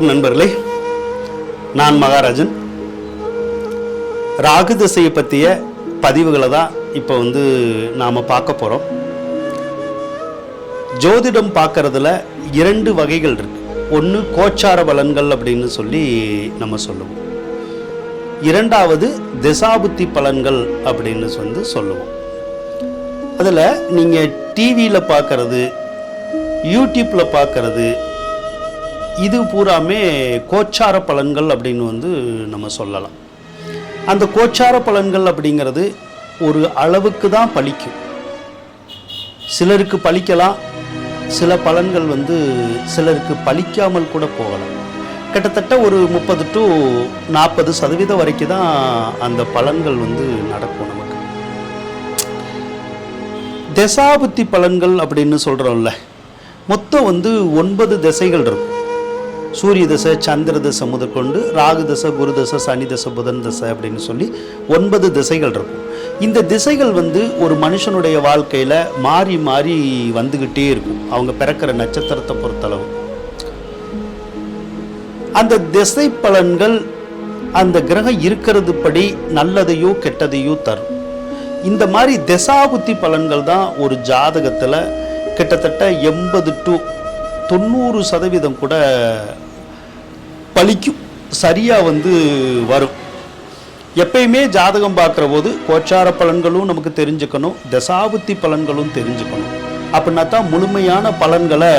வணக்கம் நண்பர்களே. நான் மகாராஜன். ராகு திசையை பற்றிய பதிவுகளை தான் இப்போ வந்து நாம் பார்க்க போகிறோம் ஜோதிடம் பார்க்கறதுல இரண்டு வகைகள் இருக்கு. ஒன்று கோச்சார பலன்கள் அப்படின்னு சொல்லி நம்ம சொல்லுவோம். இரண்டாவது திசாபுத்தி பலன்கள் அப்படின்னு வந்து சொல்லுவோம். அதில் நீங்கள் டிவியில் பார்க்கறது யூடியூப்பில் பார்க்கறது இது பூராமே கோச்சார பலன்கள் அப்படின்னு வந்து நம்ம சொல்லலாம். அந்த கோச்சார பலன்கள் அப்படிங்கிறது ஒரு அளவுக்கு தான் பலிக்கும் சிலருக்கு பலிக்கலாம் சில பலன்கள் வந்து சிலருக்கு பலிக்காமல் கூட போகலாம். கிட்டத்தட்ட ஒரு முப்பது டு நாற்பது சதவீதம் வரைக்கும் தான் அந்த பலன்கள் வந்து நடக்கும் நமக்கு. தசாபுத்தி பலன்கள் அப்படின்னு சொல்கிறோம்ல மொத்தம் வந்து ஒன்பது திசைகள் இருக்கும். சூரிய தசை சந்திர தசை முதற்கொண்டு ராகு தசை குரு தசை சனி தசை புதன் தசை அப்படின்னு சொல்லி ஒன்பது திசைகள் இருக்கும். இந்த திசைகள் வந்து ஒரு மனுஷனுடைய வாழ்க்கையில் மாறி மாறி வந்துக்கிட்டே இருக்கும். அவங்க பிறக்கிற நட்சத்திரத்தை பொறுத்தளவு. அந்த திசை பலன்கள் அந்த கிரகம் இருக்கிறது படி நல்லதையோ கெட்டதையோ தரும். இந்த மாதிரி திசாபுத்தி பலன்கள் தான் ஒரு ஜாதகத்தில் கிட்டத்தட்ட எண்பது டு தொண்ணூறு சதவீதம் கூட பழிக்கும் சரியாக வந்து வரும். எப்பயுமே ஜாதகம் பார்க்குற போது கோச்சார பலன்களும் நமக்கு தெரிஞ்சுக்கணும் தசாபுத்தி பலன்களும் தெரிஞ்சுக்கணும். அப்படின்னா தான் முழுமையான பலன்களை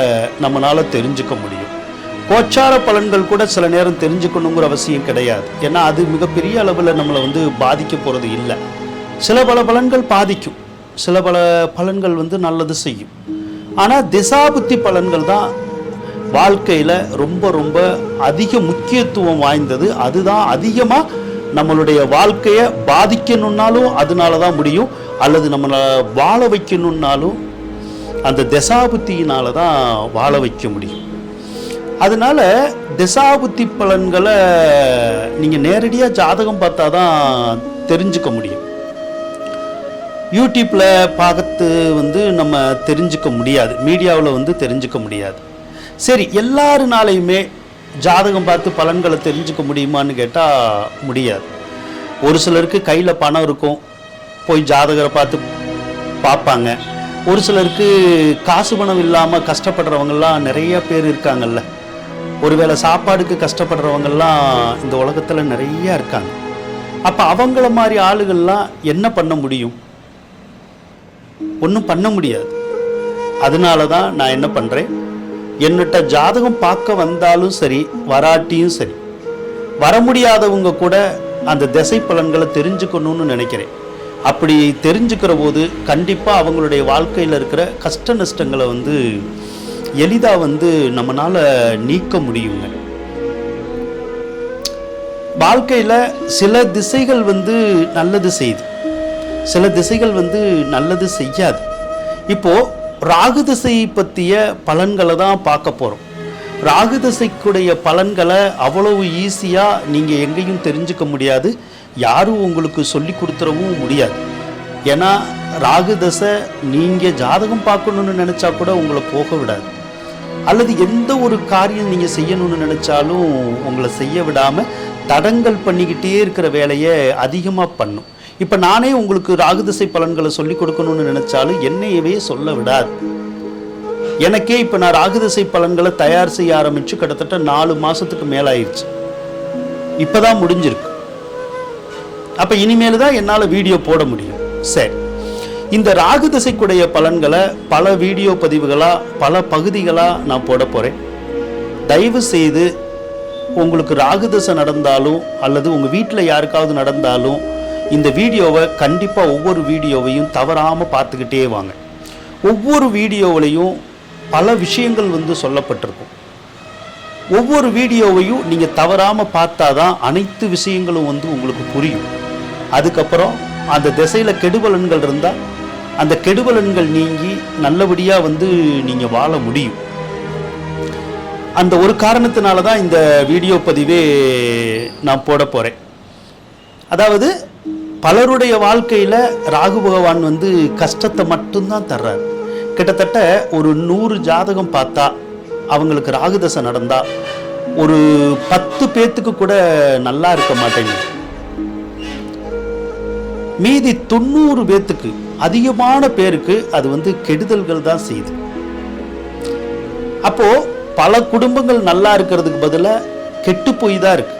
நம்மளால் தெரிஞ்சுக்க முடியும். கோச்சார பலன்கள் கூட சில நேரம் தெரிஞ்சுக்கணுங்கிற அவசியம் கிடையாது. ஏன்னா அது மிகப்பெரிய அளவில் நம்மளை வந்து பாதிக்க போகிறது இல்லை. சில பல பலன்கள் பாதிக்கும். சில பல பலன்கள் வந்து நல்லது செய்யும். ஆனால் திசாபுத்தி பலன்கள் தான் வாழ்க்கையில் ரொம்ப ரொம்ப அதிக முக்கியத்துவம் வாய்ந்தது. அதுதான் அதிகமாக நம்மளுடைய வாழ்க்கையை பாதிக்கணுன்னாலும் அதனால தான் முடியும். அல்லது நம்மளை வாழ வைக்கணுன்னாலும் அந்த திசாபுத்தியினால தான் வாழ வைக்க முடியும். அதனால திசாபுத்தி பலன்களை நீங்கள் நேரடியாக ஜாதகம் பார்த்தா தான் தெரிஞ்சுக்க முடியும். யூடியூப்பில் பார்த்து வந்து நம்ம தெரிஞ்சுக்க முடியாது. மீடியாவில் வந்து தெரிஞ்சுக்க முடியாது. சரி எல்லாருனாலையுமே ஜாதகம் பார்த்து பலன்களை தெரிஞ்சுக்க முடியுமான்னு கேட்டால் முடியாது. ஒரு சிலருக்கு கையில் பணம் இருக்கும் போய் ஜாதகரை பார்த்து பார்ப்பாங்க. ஒரு சிலருக்கு காசு பணம் இல்லாமல் கஷ்டப்படுறவங்கெல்லாம் நிறைய பேர் இருக்காங்கல்ல. ஒருவேளை சாப்பாடுக்கு கஷ்டப்படுறவங்கெல்லாம் இந்த உலகத்தில் நிறைய இருக்காங்க. அப்போ அவங்கள மாதிரி ஆளுகள்லாம் என்ன பண்ண முடியும்? ஒன்றும் பண்ண முடியாது. அதனால தான் நான் என்ன பண்ணுறேன் என்னட்ட ஜாதகம் பார்க்க வந்தாலும் சரி வராட்டியும் சரி வர முடியாதவங்க கூட அந்த திசை பலன்களை தெரிஞ்சுக்கணும்னு நினைக்கிறேன். அப்படி தெரிஞ்சுக்கிற போது கண்டிப்பாக அவங்களுடைய வாழ்க்கையில் இருக்கிற கஷ்ட நஷ்டங்களை வந்து எளிதாக வந்து நம்மளால் நீக்க முடியுங்க. வாழ்க்கையில் சில திசைகள் வந்து நல்லது செய்யுது சில திசைகள் வந்து நல்லது செய்யாது. இப்போது ராகு திசையை பற்றிய பலன்களை தான் பார்க்க போகிறோம் ராகு திசைக்குடைய பலன்களை அவ்வளவு ஈஸியாக நீங்கள் எங்கேயும் தெரிஞ்சுக்க முடியாது. யாரும் உங்களுக்கு சொல்லி கொடுத்துடவும் முடியாது. ஏன்னா ராகு தசை நீங்கள் ஜாதகம் பார்க்கணுன்னு நினச்சா கூட உங்களை போக விடாது. அல்லது எந்த ஒரு காரியம் நீங்கள் செய்யணும்னு நினச்சாலும் உங்களை செய்ய விடாமல் தடங்கல் பண்ணிக்கிட்டே இருக்கிற வேலையை அதிகமாக பண்ணும். இப்போ நானே உங்களுக்கு ராகுதிசை பலன்களை சொல்லி கொடுக்கணும்னு நினச்சாலும் என்னையவே சொல்ல விடாது. எனக்கே இப்போ நான் ராகுதிசை பலன்களை தயார் செய்ய ஆரம்பித்து கிட்டத்தட்ட நாலு மாதத்துக்கு மேலாயிருச்சு. இப்போ தான் முடிஞ்சிருக்கு. அப்போ இனிமேல் தான் என்னால் வீடியோ போட முடியும். சரி. இந்த ராகு திசைக்குடைய பலன்களை பல வீடியோ பதிவுகளாக பல பகுதிகளாக நான் போட போகிறேன் தயவு செய்து உங்களுக்கு ராகு திசை நடந்தாலும் அல்லது உங்கள் வீட்டில் யாருக்காவது நடந்தாலும் இந்த வீடியோவை கண்டிப்பாக ஒவ்வொரு வீடியோவையும் தவறாமல் பார்த்துக்கிட்டே வாங்க. ஒவ்வொரு வீடியோவிலையும் பல விஷயங்கள் வந்து சொல்லப்பட்டிருக்கும். ஒவ்வொரு வீடியோவையும் நீங்கள் தவறாமல் பார்த்தா தான் அனைத்து விஷயங்களும் வந்து உங்களுக்கு புரியும். அதுக்கப்புறம் அந்த திசையில் கெடுபலன்கள் இருந்தால் அந்த கெடுபலன்கள் நீங்கி நல்லபடியாக வந்து நீங்கள் வாழ முடியும். அந்த ஒரு காரணத்தினால தான் இந்த வீடியோ பதிவே நான் போட போகிறேன் அதாவது பலருடைய வாழ்க்கையில் ராகு பகவான் வந்து கஷ்டத்தை மட்டும்தான் தர்றார். கிட்டத்தட்ட ஒரு நூறு ஜாதகம் பார்த்தா அவங்களுக்கு ராகு தசை நடந்தா ஒரு பத்து பேத்துக்கு கூட நல்லா இருக்க மாட்டேங்குது. மீதி தொண்ணூறு பேத்துக்கு அதிகமான பேருக்கு அது வந்து கெடுதல்கள் தான் செய்யுது. அப்போ பல குடும்பங்கள் நல்லா இருக்கிறதுக்கு பதிலாக கெட்டு போய் தான் இருக்கு.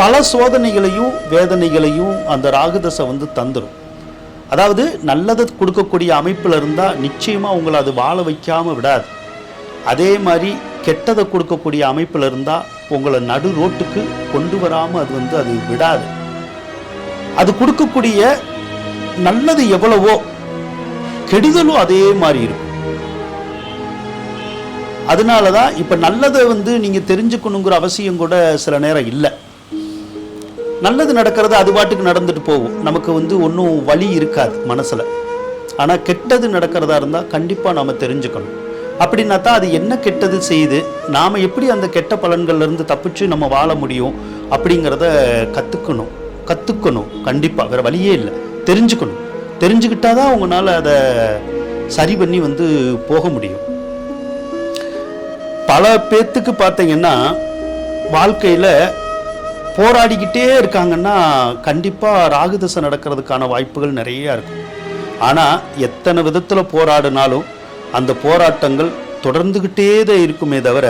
பல சோதனைகளையும் வேதனைகளையும் அந்த ராகுதசை வந்து தந்துடும் அதாவது நல்லதை கொடுக்கக்கூடிய அமைப்பில் இருந்தால் நிச்சயமாக உங்களை அது வாழ வைக்காமல் விடாது. அதே மாதிரி கெட்டதை கொடுக்கக்கூடிய அமைப்பில் இருந்தால் உங்களை நடு ரோட்டுக்கு கொண்டு வராமல் அது வந்து அது விடாது. அது கொடுக்கக்கூடிய நல்லது எவ்வளவோ கெடுதலும் அதே மாதிரி இருக்கும். அதனால தான் இப்போ நல்லதை வந்து நீங்கள் தெரிஞ்சுக்கணுங்கிற அவசியம் கூட சில நேரம் இல்லை. நல்லது நடக்கிறது அது பாட்டுக்கு நடந்துட்டு போகும். நமக்கு வந்து ஒன்றும் வழி இருக்காது மனசில். ஆனால் கெட்டது நடக்கிறதா இருந்தால் கண்டிப்பாக நாம் தெரிஞ்சுக்கணும். அப்படின்னா தான் அது என்ன கெட்டது செய்யுது நாம் எப்படி அந்த கெட்ட பலன்கள்லேருந்து தப்பிச்சு நம்ம வாழ முடியும் அப்படிங்கிறத கற்றுக்கணும் கற்றுக்கணும் கண்டிப்பாக வேறு வழியே இல்லை. தெரிஞ்சுக்கணும். தெரிஞ்சுக்கிட்டால் தான் உங்களால் அதை சரி பண்ணி வந்து போக முடியும். பல பேர்த்துக்கு பார்த்தீங்கன்னா வாழ்க்கையில் போராடிக்கிட்டே இருக்காங்கன்னா கண்டிப்பாக ராகுதசை நடக்கிறதுக்கான வாய்ப்புகள் நிறையா இருக்கும். ஆனால் எத்தனை விதத்தில் போராடினாலும் அந்த போராட்டங்கள் தொடர்ந்துக்கிட்டே தான் இருக்குமே தவிர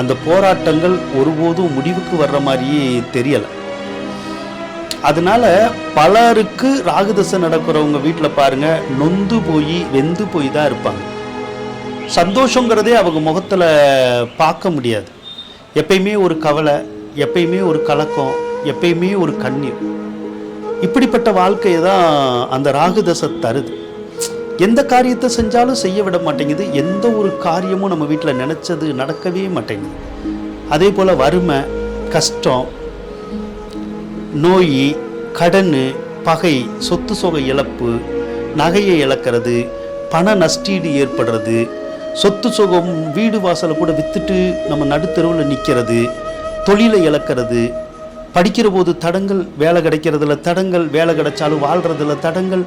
அந்த போராட்டங்கள் ஒருபோதும் முடிவுக்கு வர்ற மாதிரியே தெரியலை. அதனால பலருக்கு ராகுதசை நடக்கிறவங்க வீட்டில் பாருங்க நொந்து போய் வெந்து போய் தான் இருப்பாங்க. சந்தோஷங்கிறதே அவங்க முகத்தில் பார்க்க முடியாது. எப்பயுமே ஒரு கவலை எப்பயுமே ஒரு கலக்கம் எப்பயுமே ஒரு கண்ணீர். இப்படிப்பட்ட வாழ்க்கையை தான் அந்த ராகுதசை தருது. எந்த காரியத்தை செஞ்சாலும் செய்ய விட மாட்டேங்குது. எந்த ஒரு காரியமும் நம்ம வீட்டில் நினச்சது நடக்கவே மாட்டேங்குது. அதே போல் வறுமை கஷ்டம் நோய் கடன் பகை சொத்து சொகை இழப்பு நகையை இழக்கிறது பண நஷ்டீடு ஏற்படுறது சொத்து சுகம் வீடு வாசலை கூட விற்றுட்டு நம்ம நடுத்தருவில் நிற்கிறது தொழிலை இழக்கிறது. படிக்கிற போது தடங்கள் வேலை கிடைக்கிறதுல தடங்கள் வேலை கிடைச்சாலும் வாழ்கிறதுல தடங்கள்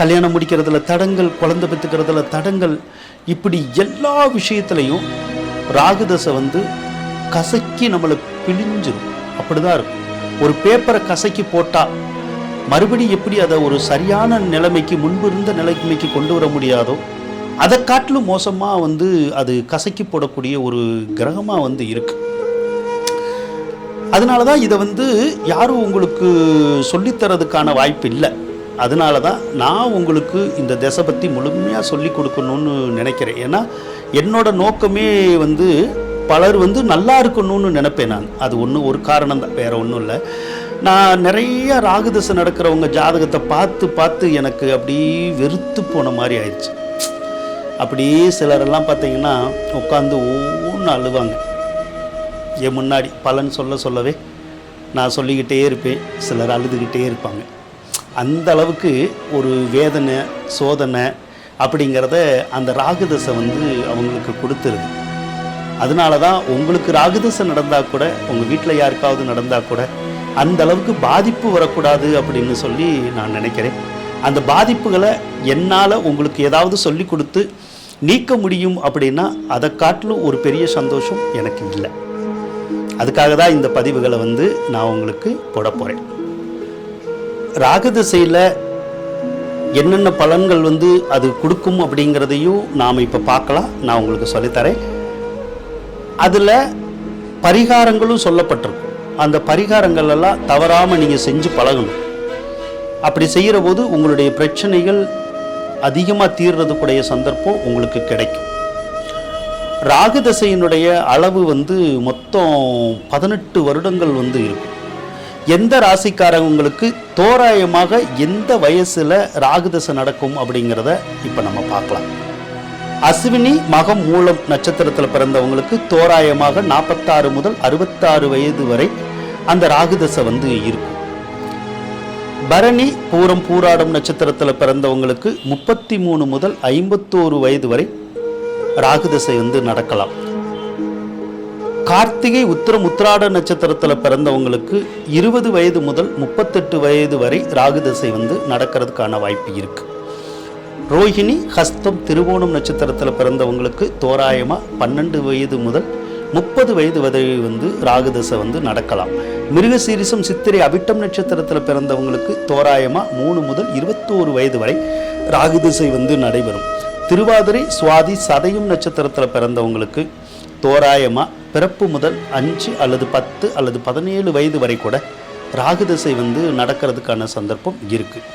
கல்யாணம் முடிக்கிறதுல தடங்கள் குழந்தை பெற்றுக்கிறதுல தடங்கள். இப்படி எல்லா விஷயத்துலையும் ராகுதசை வந்து கசக்கி நம்மளை பிழிஞ்சிரும். அப்படிதான் இருக்கும். ஒரு பேப்பரை கசக்கி போட்டால் மறுபடி எப்படி அதை ஒரு சரியான நிலைமைக்கு முன்பு இருந்த நிலைமைக்கு கொண்டு வர முடியாதோ அதை காட்டிலும் மோசமாக வந்து அது கசக்கி போடக்கூடிய ஒரு கிரகமாக வந்து இருக்குது அதனால தான் இதை வந்து யாரும் உங்களுக்கு சொல்லித்தரதுக்கான வாய்ப்பு இல்லை அதனால தான் நான் உங்களுக்கு இந்த திசை பற்றி முழுமையாக சொல்லி கொடுக்கணும்னு நினைக்கிறேன். ஏன்னா என்னோட நோக்கமே வந்து பலர் வந்து நல்லா இருக்கணும்னு நினைப்பேன் நான். அது ஒன்று ஒரு காரணம் தான். வேற ஒன்றும் இல்லை. நான் நிறைய ராகுதசை நடக்கிறவங்க ஜாதகத்தை பார்த்து பார்த்து எனக்கு அப்படியே வெறுத்து போன மாதிரி ஆயிடுச்சு. அப்படியே சிலரெல்லாம் பார்த்தீங்கன்னா உட்காந்து ஒன்று அழுவாங்க. என் முன்னாடி பலன் சொல்ல சொல்லவே நான் சொல்லிக்கிட்டே இருப்பேன். சிலர் அழுதுகிட்டே இருப்பாங்க. அந்த அளவுக்கு ஒரு வேதனை சோதனை அப்படிங்கிறத அந்த ராகுதசை வந்து அவங்களுக்கு கொடுத்துருது. அதனால தான் உங்களுக்கு ராகுதசை நடந்தால் கூட உங்கள் வீட்டில் யாருக்காவது நடந்தால் கூட அந்த அளவுக்கு பாதிப்பு வரக்கூடாது அப்படின்னு சொல்லி நான் நினைக்கிறேன். அந்த பாதிப்புகளை என்னால் உங்களுக்கு ஏதாவது சொல்லி கொடுத்து நீக்க முடியும் அப்படின்னா அதை காட்டிலும் ஒரு பெரிய சந்தோஷம் எனக்கு இல்லை. அதுக்காக தான் இந்த பதிவுகளை வந்து நான் உங்களுக்கு போட போகிறேன் ராகதிசையில் என்னென்ன பலன்கள் வந்து அது கொடுக்கும் அப்படிங்கிறதையும் நாம் இப்போ பார்க்கலாம். நான் உங்களுக்கு சொல்லித்தரேன் அதில் பரிகாரங்களும் சொல்லப்பட்டிருக்கும். அந்த பரிகாரங்கள் எல்லாம் தவறாமல் நீங்கள் செஞ்சு பழகணும். அப்படி செய்கிற போது உங்களுடைய பிரச்சனைகள் அதிகமாக தீர்றதுக்குடைய சந்தர்ப்பம் உங்களுக்கு கிடைக்கும். ராகுதசையினுடைய அளவு வந்து மொத்தம் பதினெட்டு வருடங்கள் வந்து இருக்கும் எந்த ராசிக்காரங்களுக்கு தோராயமாக எந்த வயசில் ராகுதசை நடக்கும் அப்படிங்கிறத இப்போ நம்ம பார்க்கலாம். அஸ்வினி மகம் மூலம் நட்சத்திரத்தில் பிறந்தவங்களுக்கு தோராயமாக நாற்பத்தாறு முதல் அறுபத்தாறு வயது வரை அந்த ராகுதசை வந்து இருக்கும். பரணி பூரம் பூராடம் நட்சத்திரத்தில் பிறந்தவங்களுக்கு முப்பத்தி மூணு முதல் ஐம்பத்தோரு வயது வரை ராகு திசை வந்து நடக்கலாம். கார்த்திகை உத்திரம் உத்திராட நட்சத்திரத்தில் பிறந்தவங்களுக்கு இருபது வயது முதல் முப்பத்தெட்டு வயது வரை ராகு திசை வந்து நடக்கிறதுக்கான வாய்ப்பு இருக்கு. ரோஹிணி ஹஸ்தம் திருவோணம் நட்சத்திரத்தில் பிறந்தவங்களுக்கு தோராயமாக பன்னெண்டு வயது முதல் முப்பது வயது வரை வந்து ராகுதசை வந்து நடக்கலாம். மிருகசீரிசம் சித்திரை அவிட்டம் நட்சத்திரத்தில் பிறந்தவங்களுக்கு தோராயமாக மூணு முதல் இருபத்தோரு வயது வரை ராகுதிசை வந்து நடைபெறும். திருவாதிரை சுவாதி சதயம் நட்சத்திரத்தில் பிறந்தவங்களுக்கு தோராயமாக பிறப்பு முதல் அஞ்சு அல்லது பத்து அல்லது பதினேழு வயது வரை கூட ராகு திசை வந்து நடக்கிறதுக்கான சந்தர்ப்பம் இருக்குது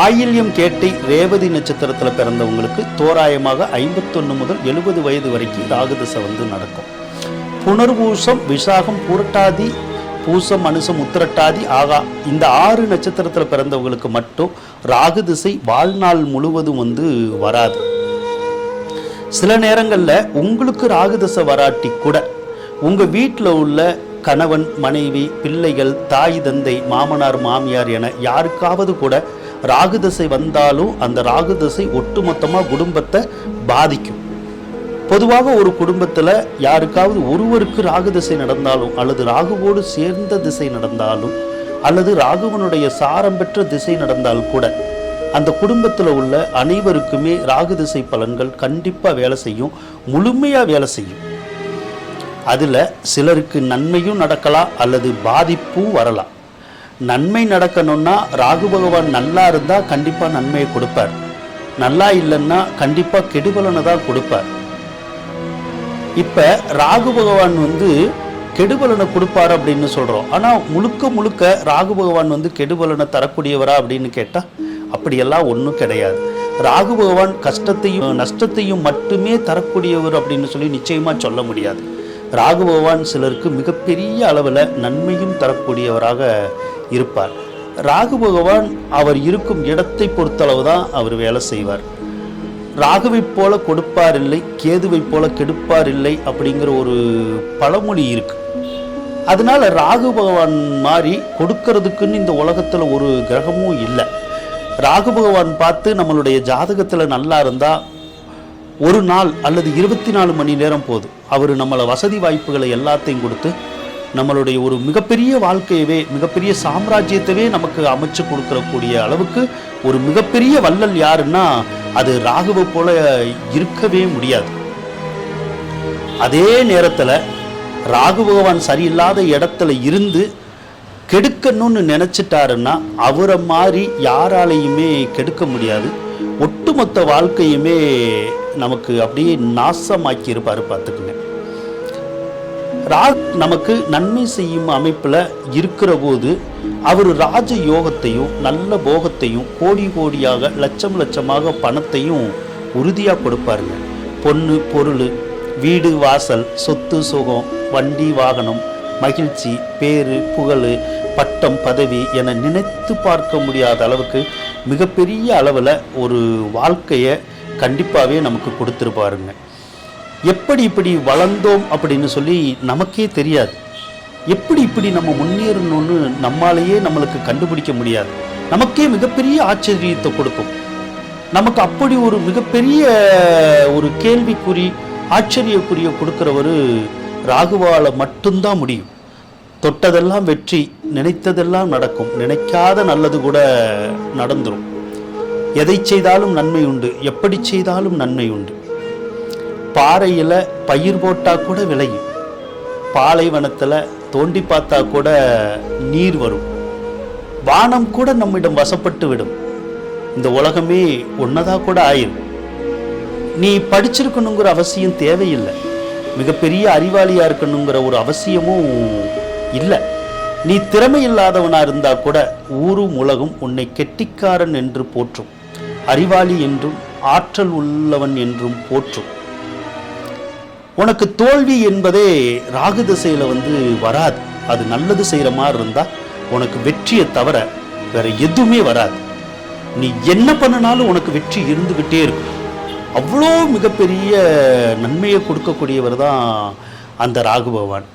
ஆயில்யம் கேட்டை ரேவதி நட்சத்திரத்தில் பிறந்தவங்களுக்கு தோராயமாக ஐம்பத்தொன்று முதல் எழுபது வயது வரைக்கும் ராகு திசை வந்து நடக்கும். புனர்பூசம் விசாகம் புரட்டாதி பூசம் அனுசம் உத்திரட்டாதி ஆகா இந்த ஆறு நட்சத்திரத்தில் பிறந்தவங்களுக்கு மட்டும் ராகு திசை வாழ்நாள் முழுவதும் வந்து வராது. சில நேரங்களில் உங்களுக்கு ராகுதசை வராட்டி கூட உங்கள் வீட்டில் உள்ள கணவன் மனைவி பிள்ளைகள் தாய் தந்தை மாமனார் மாமியார் என யாருக்காவது கூட ராகுதசை வந்தாலும் அந்த ராகுதசை ஒட்டுமொத்தமாக குடும்பத்தை பாதிக்கும். பொதுவாக ஒரு குடும்பத்தில் யாருக்காவது ஒருவருக்கு ராகு திசை நடந்தாலும் அல்லது ராகுவோடு சேர்ந்த திசை நடந்தாலும் அல்லது ராகுவனுடைய சாரம் பெற்ற திசை நடந்தால் கூட அந்த குடும்பத்தில் உள்ள அனைவருக்குமே ராகு திசை பலன்கள் கண்டிப்பாக வேலை செய்யும் முழுமையாக வேலை செய்யும். அதில் சிலருக்கு நன்மையும் நடக்கலாம் அல்லது பாதிப்பும் வரலாம். நன்மை நடக்கணும்னா ராகு பகவான் நல்லா இருந்தால் கண்டிப்பாக நன்மையை கொடுப்பார். நல்லா இல்லைன்னா கண்டிப்பாக கெடுபலனை தான் கொடுப்பார். இப்போ ராகு பகவான் வந்து கெடுபலனை கொடுப்பார் அப்படின்னு சொல்கிறோம் ஆனால் முழுக்க முழுக்க ராகு பகவான் வந்து கெடுபலனை தரக்கூடியவரா அப்படின்னு கேட்டால் அப்படியெல்லாம் ஒன்றும் கிடையாது. ராகு பகவான் கஷ்டத்தையும் நஷ்டத்தையும் மட்டுமே தரக்கூடியவர் அப்படின்னு சொல்லி நிச்சயமாக சொல்ல முடியாது. ராகு பகவான் சிலருக்கு மிகப்பெரிய அளவில் நன்மையும் தரக்கூடியவராக இருப்பார். ராகு பகவான் அவர் இருக்கும் இடத்தை பொறுத்தளவு தான் அவர் வேலை செய்வார். ராகுவைப் போல கொடுப்பார் இல்லை கேதுவைப் போல கெடுப்பார் இல்லை அப்படிங்கிற ஒரு பழமொழி இருக்கு. அதனால ராகு பகவான் மாதிரி கொடுக்கறதுக்குன்னு இந்த உலகத்தில் ஒரு கிரகமும் இல்லை. ராகு பகவான் பார்த்து நம்மளுடைய ஜாதகத்தில் நல்லா இருந்தால் ஒரு நாள் அல்லது இருபத்தி நாலு மணி நேரம் போதும் அவர் நம்மளை வசதி வாய்ப்புகளை எல்லாத்தையும் கொடுத்து நம்மளுடைய ஒரு மிகப்பெரிய வாழ்க்கையவே மிகப்பெரிய சாம்ராஜ்யத்தவே நமக்கு அமைச்சு கொடுக்கறக்கூடிய அளவுக்கு ஒரு மிகப்பெரிய வள்ளல் யாருன்னா அது ராகுவை போல இருக்கவே முடியாது. அதே நேரத்தில் ராகு பகவான் சரியில்லாத இடத்துல இருந்து கெடுக்கணும்னு நினைச்சிட்டாருன்னா அவரை மாதிரி யாராலையுமே கெடுக்க முடியாது. ஒட்டுமொத்த வாழ்க்கையுமே நமக்கு அப்படியே நாசமாக்கி இருப்பாரு பார்த்துக்குங்க. ராக் நமக்கு நன்மை செய்யும் அமைப்பில் இருக்கிற போது அவர் ராஜ யோகத்தையும் நல்ல போகத்தையும் கோடி கோடியாக லட்சம் லட்சமாக பணத்தையும் உறுதியாக கொடுப்பாருங்க. பொண்ணு பொருள் வீடு வாசல் சொத்து சுகம் வண்டி வாகனம் மகிழ்ச்சி பேரு புகழ் பட்டம் பதவி என நினைத்து பார்க்க முடியாத அளவுக்கு மிகப்பெரிய அளவில் ஒரு வாழ்க்கையை கண்டிப்பாகவே நமக்கு கொடுத்துருப்பாருங்க எப்படி இப்படி வளர்ந்தோம் அப்படின்னு சொல்லி நமக்கே தெரியாது. எப்படி இப்படி நம்ம முன்னேறணும்னு நம்மாலேயே நம்மளுக்கு கண்டுபிடிக்க முடியாது. நமக்கே மிகப்பெரிய ஆச்சரியத்தை கொடுக்கும். நமக்கு அப்படி ஒரு மிகப்பெரிய ஒரு கேள்விக்குறி ஆச்சரியக்குரிய கொடுக்குறவர் ராகுவால் மட்டும்தான் முடியும். தொட்டதெல்லாம் வெற்றி நினைத்ததெல்லாம் நடக்கும். நினைக்காத நல்லது கூட நடந்துடும் எதை செய்தாலும் நன்மை உண்டு. எப்படி செய்தாலும் நன்மை உண்டு. பாறையில் பயிர் போட்டால் கூட விளையும். பாலைவனத்தில் தோண்டி பார்த்தா கூட நீர் வரும். வானம் கூட நம்மிடம் வசப்பட்டு விடும். இந்த உலகமே ஒன்றதாக கூட ஆயிரும். நீ படிச்சிருக்கணுங்கிற அவசியம் தேவையில்லை. மிகப்பெரிய அறிவாளியாக இருக்கணுங்கிற ஒரு அவசியமும் இல்லை. நீ திறமை இல்லாதவனா இருந்தா கூட ஊரும் உலகும் உன்னை கெட்டிக்காரன் என்று போற்றும். அறிவாளி என்றும் ஆற்றல் உள்ளவன் என்றும் போற்றும். உனக்கு தோல்வி என்பதே ராகு திசையில வந்து வராது. அது நல்லது செய்யற மாதிரி இருந்தா உனக்கு வெற்றியை தவிர வேற எதுவுமே வராது. நீ என்ன பண்ணினாலும் உனக்கு வெற்றி இருந்துகிட்டே இருக்கும். அவ்வளோ மிகப்பெரிய நன்மையை கொடுக்கக்கூடியவர் தான் அந்த ராகு பகவான்.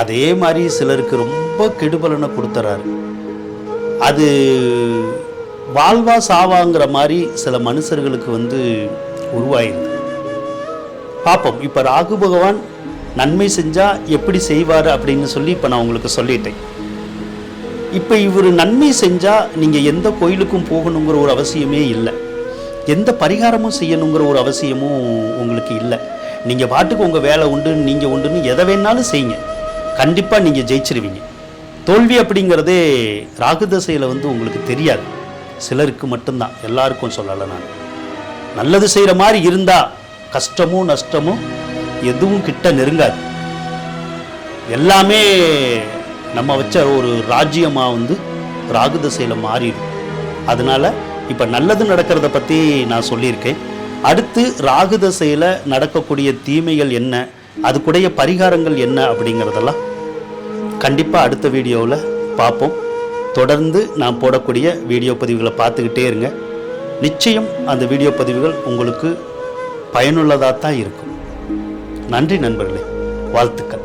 அதே மாதிரி சிலருக்கு ரொம்ப கெடுபலனை கொடுத்துறாரு. அது வாழ்வா சாவாங்கிற மாதிரி சில மனுஷர்களுக்கு வந்து உருவாயிருது பார்ப்போம் இப்போ ராகு பகவான் நன்மை செஞ்சால் எப்படி செய்வார் அப்படின்னு சொல்லி இப்போ நான் உங்களுக்கு சொல்லிட்டேன். இப்போ இவர் நன்மை செஞ்சால் நீங்கள் எந்த கோயிலுக்கும் போகணுங்கிற ஒரு அவசியமே இல்லை. எந்த பரிகாரமும் செய்யணுங்கிற ஒரு அவசியமும் உங்களுக்கு இல்லை. நீங்கள் பாட்டுக்கு உங்கள் வேலை உண்டு நீங்கள் உண்டுன்னு எதை வேணாலும் செய்யுங்க. கண்டிப்பாக நீங்கள் ஜெயிச்சிருவீங்க. தோல்வி அப்படிங்கிறதே ராகு தசையில் வந்து உங்களுக்கு தெரியாது. சிலருக்கு மட்டும்தான். எல்லாருக்கும் சொல்லலை நான். நல்லது செய்கிற மாதிரி இருந்தால் கஷ்டமும் நஷ்டமும் எதுவும் கிட்ட நெருங்காது. எல்லாமே நம்ம வச்ச ஒரு ராஜ்யமாக வந்து ராகு தசையில் மாறிடும். அதனால இப்போ நல்லது நடக்கிறத பற்றி நான் சொல்லியிருக்கேன். அடுத்து ராகு தசையில் நடக்கக்கூடிய தீமைகள் என்ன? அதுக்குடைய பரிகாரங்கள் என்ன அப்படிங்கிறதெல்லாம் கண்டிப்பாக அடுத்த வீடியோவில் பார்ப்போம். தொடர்ந்து நான் போடக்கூடிய வீடியோ பதிவுகளை பார்த்துக்கிட்டே இருங்க. நிச்சயம் அந்த வீடியோ பதிவுகள் உங்களுக்கு பயனுள்ளதாக தான் இருக்கும். நன்றி நண்பர்களே. வாழ்த்துக்கள்.